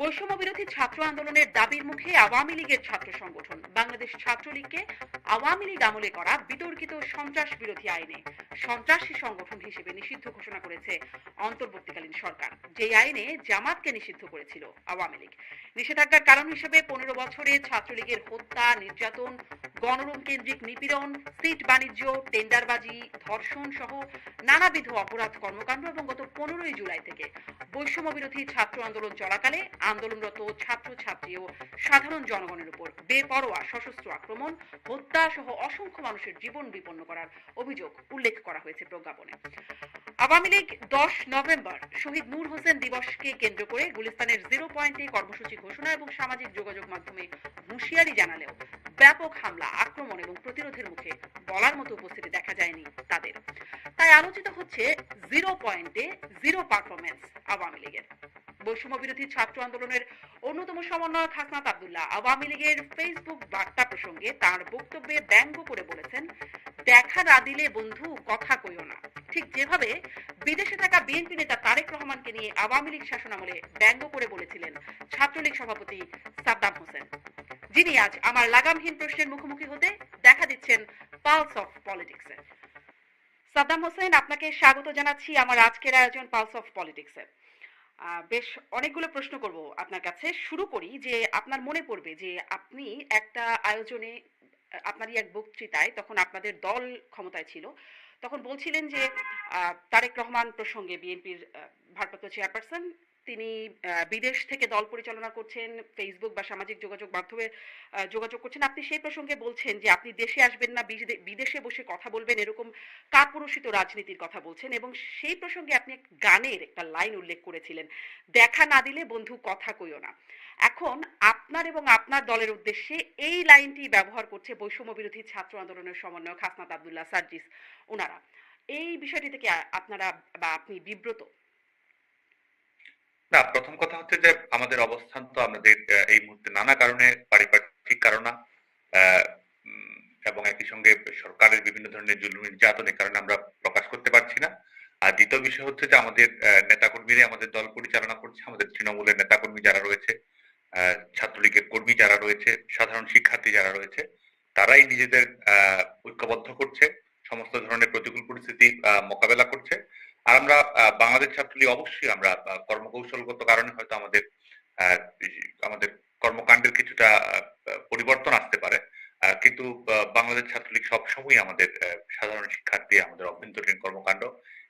বৈষম্য বিরোধী ছাত্র আন্দোলনের দাবির মুখে আওয়ামী লীগের ছাত্র সংগঠন বাংলাদেশ ছাত্রলীগকে আওয়ামী লীগ আমলে করা বিতর্কিত সন্ত্রাস বিরোধী আইনে সন্ত্রাসী সংগঠন হিসেবে নিষিদ্ধ ঘোষণা করেছে অন্তর্বর্তীকালীন সরকার। যেই আইনে জামাতকে নিষিদ্ধ করেছিল আওয়ামী লীগ। নিষেধাজ্ঞার কারণ হিসেবে পনেরো বছরে ছাত্রলীগের হত্যা, নির্যাতন গণরুম কেন্দ্রিক নিপীড়ন, সিট বাণিজ্য, টেন্ডারবাজি, ধর্ষণ সহ নানাবিধ অপরাধ কর্মকাণ্ড এবং গত পনেরোই জুলাই থেকে বৈষম্য বিরোধী ছাত্র আন্দোলন চলাকালে আন্দোলনরত ছাত্র ছাত্রী ও সাধারণ জনগণের উপর বেপরোয়া, সশস্ত্র আক্রমণ, হত্যা সহ অসংখ্য মানুষের জীবন বিপন্ন করার অভিযোগ উল্লেখ করা হয়েছে প্রজ্ঞাপনে। আওয়ামী লীগ দশ নভেম্বর শহীদ নূর হোসেন দিবসকে কেন্দ্র করে গুলিস্তানের জিরো পয়েন্টে কর্মসূচি ঘোষণা এবং সামাজিক যোগাযোগ মাধ্যমে হুঁশিয়ারি জানালেও ব্যাপক হামলা, আক্রমণ এবং প্রতিরোধের মুখে বলার মতো উপস্থিতি দেখা যায়নি তাদের। তাই আলোচিত হচ্ছে জিরো পয়েন্টে জিরো পারফরমেন্স আওয়ামী লীগের। বৈষম্য বিরোধী ছাত্র আন্দোলনের অন্যতম সমন্বয়ক হাসনাত আবদুল্লাহ আওয়ামী লীগের ফেসবুক বার্তা প্রসঙ্গে তার বক্তব্যে ব্যঙ্গ করে বলেছেন দেখা না দিলে বন্ধু কথা কইও না। ঠিক যেভাবে বিদেশে থাকা বিএনপি নেতা তারেক রহমানকে নিয়ে আওয়ামী লীগ শাসনামলে ব্যঙ্গ করে বলেছিলেন ছাত্রলীগ সভাপতি সাদ্দাম হোসেন। যিনি আজ আমার লাগামহীন প্রশ্নের মুখোমুখি হতে দেখা দিচ্ছেন পালস অফ পলিটিক্সে। সাদ্দাম হোসেন, আপনাকে স্বাগত জানাচ্ছি আমার আজকের আয়োজন পালস অফ পলিটিক্সে। বেশ অনেকগুলো প্রশ্ন করব আপনার কাছে। শুরু করি যে আপনার মনে পড়বে যে আপনি একটা আয়োজনে আপনারই এক বক্তৃতায় তখন আপনাদের দল ক্ষমতায় ছিল, তখন বলছিলেন যে তারেক রহমান প্রসঙ্গে বিএনপির ভারপ্রাপ্ত চেয়ারপারসন তিনি বিদেশ থেকে দল পরিচালনা করছেন ফেসবুক বা সামাজিক যোগাযোগ মাধ্যমে যোগাযোগ করছেন। আপনি সেই প্রসঙ্গে বলছেন যে আপনি দেশে আসবেন না, বিদেশে বসে কথা বলবেন এরকম কাপুরুষিত রাজনীতির কথা বলছেন এবং সেই প্রসঙ্গে আপনি গানের একটা লাইন উল্লেখ করেছিলেন, দেখা না দিলে বন্ধু কথা কইও না। এখন আপনার এবং আপনার দলের উদ্দেশ্যে এই লাইনটি ব্যবহার করছে বৈষম্য বিরোধী ছাত্র আন্দোলনের সমন্বয়ক হাসনাত আবদুল্লাহ সার্জিস ওনারা এই বিষয়টি থেকে আপনারা বা আপনি বিব্রত। না প্রথম কথা হচ্ছে যে আমাদের অবস্থান তো আমাদের এই মুহূর্তে নানা কারণে পারিপার্শ্বিক কারণা এবং একই সঙ্গে সরকারের বিভিন্ন ধরনের জুলুম নির্যাতনের কারণে আমরা প্রকাশ করতে পারছি না। আর দ্বিতীয় বিষয় হচ্ছে যে আমাদের আহ, নেতাকর্মীরা আমাদের দল পরিচালনা করছে আমাদের তৃণমূলের নেতাকর্মী যারা রয়েছে ছাত্রলীগের কর্মী যারা রয়েছে সাধারণ শিক্ষার্থী যারা রয়েছে তারাই নিজেদের ঐক্যবদ্ধ করছে সমস্ত ধরনের প্রতিকূল পরিস্থিতি মোকাবেলা করছে। আর আমরা বাংলাদেশ ছাত্রলীগ অবশ্যই আমরা কর্মকৌশলগত কারণে হয়তো আমাদের আমাদের কর্মকাণ্ডের কিছুটা পরিবর্তন আসতে পারে। কিন্তু বাংলাদেশ ছাত্রলীগ সবসময় আমাদের সাধারণ শিক্ষার্থী, আমাদের অভ্যন্তরীণ কর্মকাণ্ড,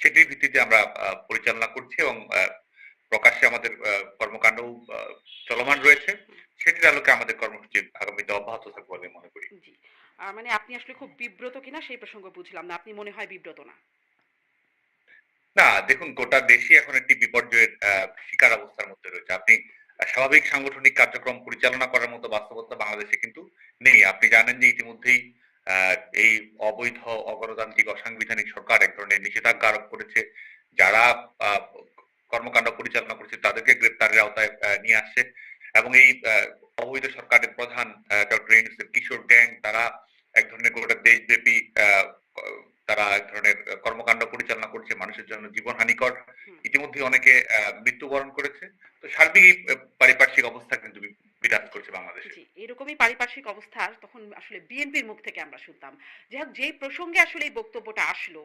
সেটির ভিত্তিতে আমরা পরিচালনা করছি এবং প্রকাশ্যে আমাদের কর্মকাণ্ড চলমান রয়েছে। সেটির আলোকে আমাদের কর্মসূচি আগামীতে অব্যাহত থাকবে বলে মনে করি। মানে আপনি আসলে খুব বিব্রত কিনা সেই প্রসঙ্গ বুঝলাম না। আপনি মনে হয় বিব্রত না। দেখুন, গোটা দেশে এখন একটি বিপর্যয়ের শিকার অবস্থার মধ্যে রয়েছে। আপনি স্বাভাবিক সাংগঠনিক কার্যক্রম পরিচালনা করার মতো বাস্তবতা বাংলাদেশে কিন্তু নেই। আপনি জানেন যে ইতিমধ্যেই এই অবৈধ, অগণতান্ত্রিক, অসাংবিধানিক সরকার এক ধরনের নিষেধাজ্ঞা আরোপ করেছে। যারা কর্মকাণ্ড পরিচালনা করেছে তাদেরকে গ্রেপ্তারের আওতায় নিয়ে আসছে। এবং এই অবৈধ সরকারের প্রধান ডক্টর কিশোর গ্যাং, তারা এক ধরনের গোটা দেশব্যাপী তারা এক ধরনের কর্মকাণ্ড পরিচালনা করছে মানুষের জন্য জীবনহানিকর হুম। ইতিমধ্যে অনেকে মৃত্যুবরণ করেছে। তো সার্বিক পারিপার্শ্বিক অবস্থা কিন্তু বিরাজ করছে বাংলাদেশে। এরকমই পারিপার্শ্বিক অবস্থা তখন আসলে বিএনপির মুখ থেকে আমরা শুনতাম। যাই হোক যেই প্রসঙ্গে আসলে এই বক্তব্যটা আসলো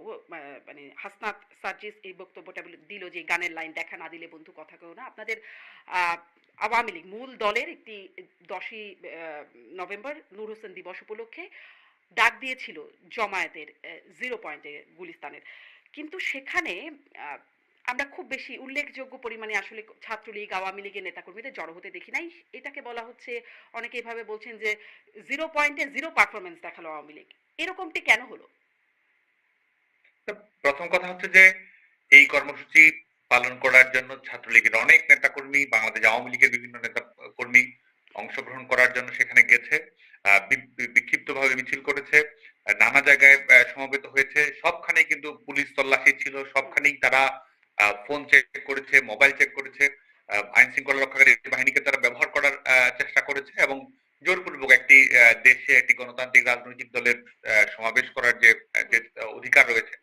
মানে হাসনাত সার্জিস এই বক্তব্যটা দিল যে গানের লাইন দেখা না দিলে বন্ধু কথা কেউ না। আপনাদের আওয়ামী লীগ মূল দলের একটি দশই নভেম্বর নূর হোসেন দিবস উপলক্ষে ডাক দিয়েছিল জমায়েতের জিরো পয়েন্টে গুলিস্তানের। কিন্তু সেখানে আমরা খুব বেশি উল্লেখযোগ্য পরিমাণে আসলে ছাত্রলীগ, আওয়ামী লীগের নেতাকর্মীদের জড়ো হতে দেখি নাই। এটাকে বলা হচ্ছে, অনেকে এভাবে বলছেন যে জিরো পয়েন্টে জিরো পারফরমেন্স দেখাল আওয়ামী লীগ। এরকমটি কেন হলো? প্রথম কথা হচ্ছে যে, এই কর্মসূচি পালন করার জন্য ছাত্রলীগের অনেক নেতাকর্মী, বাংলাদেশ আওয়ামী লীগের বিভিন্ন নেতা কর্মী অংশগ্রহণ করার জন্য সেখানে গেছে বিক্ষিপ্তভাবে মিছিল করেছে। নানা জায়গায় সমবেত হয়েছে। সবখানেই কিন্তু পুলিশ তল্লাশি ছিল। সবখানেই তারা ফোন চেক করেছে মোবাইল চেক করেছে। আইন শৃঙ্খলা রক্ষাকারী বাহিনীকে তারা ব্যবহার করার চেষ্টা করেছে এবং জোরপূর্বক একটি দেশে একটি গণতান্ত্রিক রাজনৈতিক দলের সমাবেশ করার যে অধিকার রয়েছে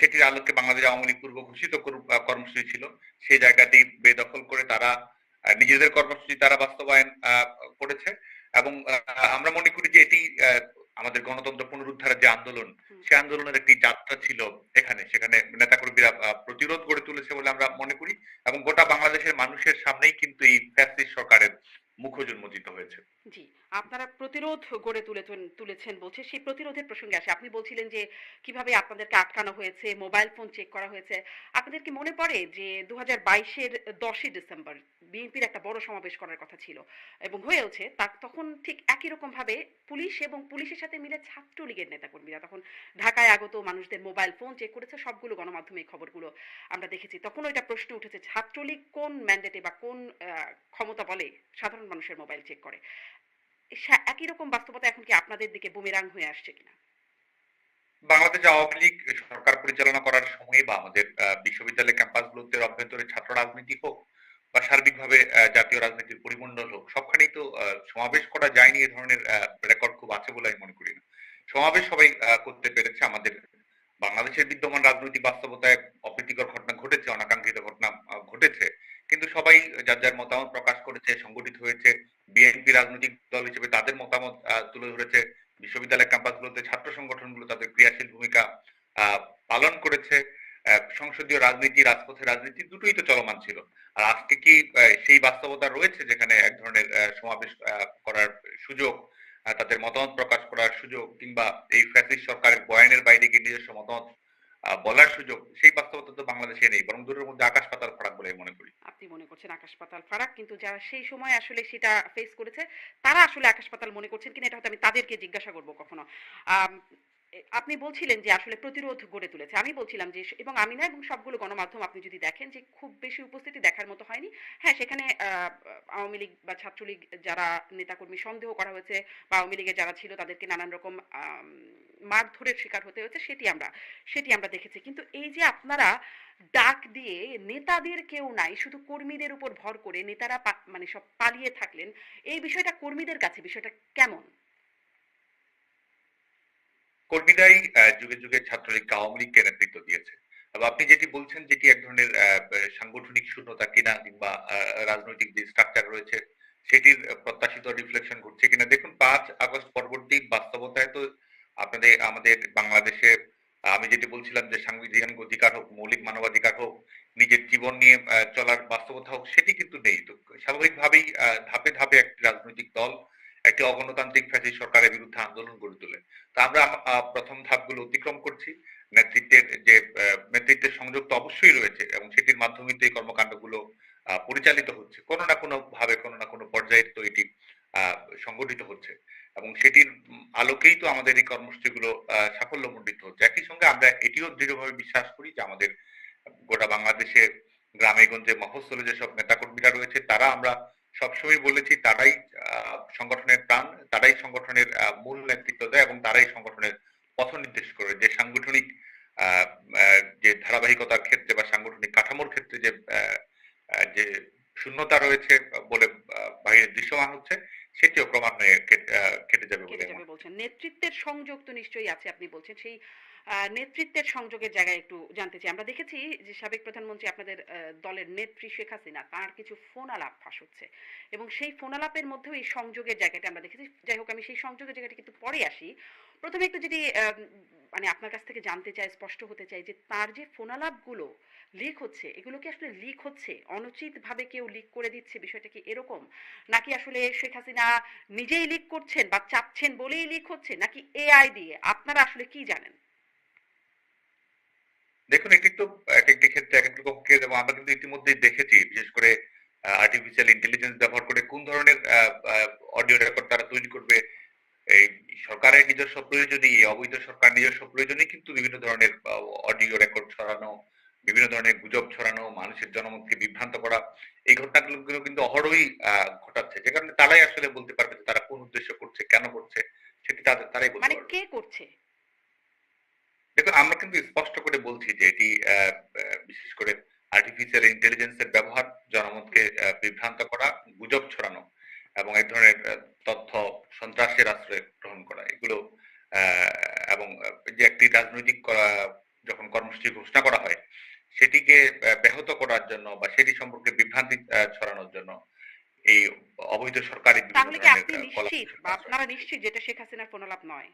সেটির আলোকে বাংলাদেশ আওয়ামী লীগ পূর্ব ঘোষিত করু- কর্মসূচি ছিল। সেই জায়গাটি বেদখল করে তারা নিজেদের কর্মসূচি তারা বাস্তবায়ন করেছে। এবং আমরা মনে করি যে এটি আমাদের গণতন্ত্র পুনরুদ্ধারের যে আন্দোলন সে আন্দোলনের একটি যাত্রা ছিল এখানে সেখানে নেতাকর্মীরা প্রতিরোধ গড়ে তুলেছে বলে আমরা মনে করি এবং গোটা বাংলাদেশের মানুষের সামনেই কিন্তু এই ফ্যাসিস্ট সরকারের মুখোশ উন্মোচিত হয়েছে। জি, আপনারা প্রতিরোধ গড়ে তুলেছেন তুলেছেন বলছে, সেই প্রতিরোধের প্রসঙ্গে আসে। আপনি বলছিলেন যে, কীভাবে আপনাদেরকে আটকানো হয়েছে, মোবাইল ফোন চেক করা হয়েছে। আপনাদের কি মনে পড়ে যে দু হাজার বাইশের দশই ডিসেম্বর বিএনপির একটা বড় সমাবেশ করার কথা ছিল এবং হয়েওছে তা তখন ঠিক একই রকম ভাবে পুলিশ এবং পুলিশের সাথে মিলে ছাত্রলীগের নেতাকর্মীরা তখন ঢাকায় আগত মানুষদের মোবাইল ফোন চেক করেছে, সবগুলো গণমাধ্যমে খবরগুলো আমরা দেখেছি। তখন ওইটা প্রশ্ন উঠেছে, ছাত্রলীগ কোন ম্যান্ডেটে বা কোন ক্ষমতা বলে সাধারণ মানুষের মোবাইল চেক করে। একই রকম বাস্তবতা এখন কি আপনাদের দিকে বুমেরাং হয়ে আসছে কিনা? বাংলাদেশ আওয়ামী লীগ সরকার পরিচালনা করার সময় বা আমাদের বিশ্ববিদ্যালয় ক্যাম্পাসগুলোতে অভ্যন্তরে ছাত্র রাজনীতি হোক বা সার্বিকভাবে জাতীয় রাজনীতির পরিমণ্ডল হোক, সবখানেই তো সমাবেশ করা যায়নি এ ধরনের রেকর্ড খুব আছে বলে আমি মনে করি না। সমাবেশ সবাই করতে পেরেছে আমাদের। বাংলাদেশের বিদ্যমান রাজনৈতিক বাস্তবতায় অপ্রীতিকর ঘটনা ঘটেছে, অনাকাঙ্ক্ষিত ঘটনা ঘটেছে। কিন্তু সবাই যার যার মতামত প্রকাশ করেছে, সংগঠিত হয়েছে বিএনপি রাজনৈতিক দল হিসেবে তাদের মতামত তুলে ধরেছে, বিশ্ববিদ্যালয় ক্যাম্পাসগুলোতে ছাত্র সংগঠনগুলো তাদের ক্রিয়াশীল ভূমিকা পালন করেছে সংসদীয় রাজনীতি, রাজপথের রাজনীতি দুটোই তো চলমান ছিল। আর আজকে কি সেই বাস্তবতা রয়েছে যেখানে এক ধরনের সমাবেশ করার সুযোগ তাদের মতামত প্রকাশ করার সুযোগ, কিংবা এই ফ্যাসিস্ট সরকারের বয়ানের বাইরে গিয়ে নিজস্ব মতামত বলার সুযোগ, সেই বাস্তবতা তো বাংলাদেশে নেই, বরং দূরের মধ্যে আকাশ পাতাল ফারাক বলে মনে করি। আপনি মনে করছেন আকাশ পাতাল ফারাক, কিন্তু যারা সেই সময় আসলে সেটা ফেস করেছে, তারা আসলে আকাশ পাতাল মনে করছেন কিনা, এটা হয়তো আমি তাদেরকে জিজ্ঞাসা করব কখনো। আপনি বলছিলেন যে আসলে প্রতিরোধ গড়ে তুলেছে। আমি বলছিলাম যে এবং আমি না এবং সবগুলো গণমাধ্যম আপনি যদি দেখেন যে খুব বেশি উপস্থিতি দেখার মতো হয়নি। হ্যাঁ সেখানে আওয়ামী লীগ বা ছাত্রলীগ যারা নেতাকর্মী সন্দেহ করা হয়েছে বা আওয়ামী লীগের যারা ছিল তাদেরকে নানান রকম মারধরের শিকার হতে হয়েছে, সেটি আমরা সেটি আমরা দেখেছি। কিন্তু এই যে আপনারা ডাক দিয়ে নেতাদের কেউ নাই, শুধু কর্মীদের উপর ভর করে নেতারা মানে সব পালিয়ে থাকলেন, এই বিষয়টা কর্মীদের কাছে বিষয়টা কেমন? কর্মীরাই যুগে যুগে ছাত্রলীগ আওয়ামী লীগকে নেতৃত্ব দিয়েছে। আপনি যেটি বলছেন যেটি এক ধরনের সাংগঠনিক শূন্যতা কিনা কিংবা রাজনৈতিক যে স্ট্রাকচার রয়েছে, সেটির প্রত্যাশিত রিফ্লেকশন ঘটছে কিনা। দেখুন, পাঁচ আগস্ট পরবর্তী বাস্তবতায় তো আপনাদের, আমাদের বাংলাদেশে, আমি যেটি বলছিলাম যে সাংবিধানিক অধিকার হোক, মৌলিক মানবাধিকার হোক, নিজের জীবন নিয়ে চলার বাস্তবতা হোক, সেটি কিন্তু নেই। তো স্বাভাবিকভাবেই ধাপে ধাপে একটি রাজনৈতিক দল একটি অগণতান্ত্রিক ফ্যাসিস্ট সরকারের বিরুদ্ধে আন্দোলন গড়ে তোলে। তা আমরা প্রথম ধাপগুলো অতিক্রম করছি। নেতৃত্বের যে নেতৃত্বের সংযোগ তো অবশ্যই রয়েছে এবং সেটির মাধ্যমে তো এই কর্মকাণ্ডগুলো পরিচালিত হচ্ছে। কোনো না কোনো ভাবে কোনো না কোনো পর্যায়ে তো এটি সংগঠিত হচ্ছে। এবং সেটির আলোকেই তো আমাদের এই কর্মসূচিগুলো সাফল্যমণ্ডিত হচ্ছে। একই সঙ্গে আমরা এটিও দৃঢ়ভাবে বিশ্বাস করি যে আমাদের গোটা বাংলাদেশে, গ্রামে গঞ্জে মফস্বলে যেসব নেতাকর্মীরা রয়েছে, তারা আমরা সবসময় বলেছি, তারাই সংগঠনের প্রাণ তারাই সংগঠনের মূল নেতৃত্ব দেয় এবং তারাই সংগঠনের পথ নির্দেশ করে। যে সাংগঠনিক যে ধারাবাহিকতার ক্ষেত্রে বা সাংগঠনিক কাঠামোর ক্ষেত্রে যে যে শূন্যতা রয়েছে বলে বাইরে দৃশ্যমান হচ্ছে সেটিও ক্রমান্বয়ে কেটে আহ, কেটে যাবে বলে নেতৃত্বের সংযোগ তো নিশ্চয়ই আছে আপনি বলছেন। সেই নেতৃত্বের সংযোগের জায়গায় একটু জানতে চাই। আমরা দেখেছি যে সাবেক প্রধানমন্ত্রী আপনাদের দলের নেত্রী শেখ হাসিনা, তার কিছু ফোন আলাপ ফাঁস হচ্ছে এবং সেই ফোন আলাপের মধ্যেও এই সংযোগের জায়গাটা আমরা দেখেছি। যাই হোক, আমি সেই সংযোগের জায়গাটা কিন্তু পরে আসি। প্রথমে একটু যদি মানে আপনার কাছ থেকে জানতে চাই, স্পষ্ট হতে চাই যে তার যে ফোন আলাপগুলো লিক হচ্ছে, এগুলো কি আসলে লিক হচ্ছে? অনুচিত ভাবে কেউ লিক করে দিচ্ছে? বিষয়টা কি এরকম? নাকি আসলে শেখ হাসিনা নিজেই লিক করছেন বা চাচ্ছেন বলেই লিক হচ্ছে? নাকি এআই দিয়ে? আপনারা আসলে কি জানেন? দেখুন এটি তো এক একটি ক্ষেত্রে এক এক রকম কেস এবং আমরা কিন্তু ইতিমধ্যেই দেখেছি বিশেষ করে আর্টিফিশিয়াল ইন্টেলিজেন্স ব্যবহার করে কোন ধরনের অডিও রেকর্ড তারা তৈরি করবে। এই সরকারের নিজস্ব প্রয়োজনই অবৈধ সরকার নিজস্ব প্রয়োজনই কিন্তু বিভিন্ন ধরনের অডিও রেকর্ড ছড়ানো বিভিন্ন ধরনের গুজব ছড়ানো মানুষের জনমতকে বিভ্রান্ত করা এই ঘটনাগুলো কিন্তু অহরহই আহ, ঘটাচ্ছে। যে কারণে তারাই আসলে বলতে পারবে যে তারা কোন উদ্দেশ্য করছে কেন করছে সেটি তাদের তারাই বলতে মানে কে করছে? দেখুন আমরা কিন্তু স্পষ্ট করে বলছি যে এটি বিশেষ করে আর্টিফিশিয়াল ইন্টেলিজেন্সের ব্যবহার জনমতকে বিভ্রান্ত করা গুজব ছড়ানো এবং এক ধরনের তথ্য সন্ত্রাসের আশ্রয় গ্রহণ করা। এগুলো এবং যে একটি রাজনৈতিক যখন কর্মসূচি ঘোষণা করা হয় সেটিকে ব্যাহত করার জন্য বা সেটি সম্পর্কে বিভ্রান্তি ছড়ানোর জন্য এই অবৈধ সরকারি তাহলে কি আপনি নিশ্চিত আপনারা নিশ্চিত যেটা শেখ হাসিনার ফোনলাপ নয়?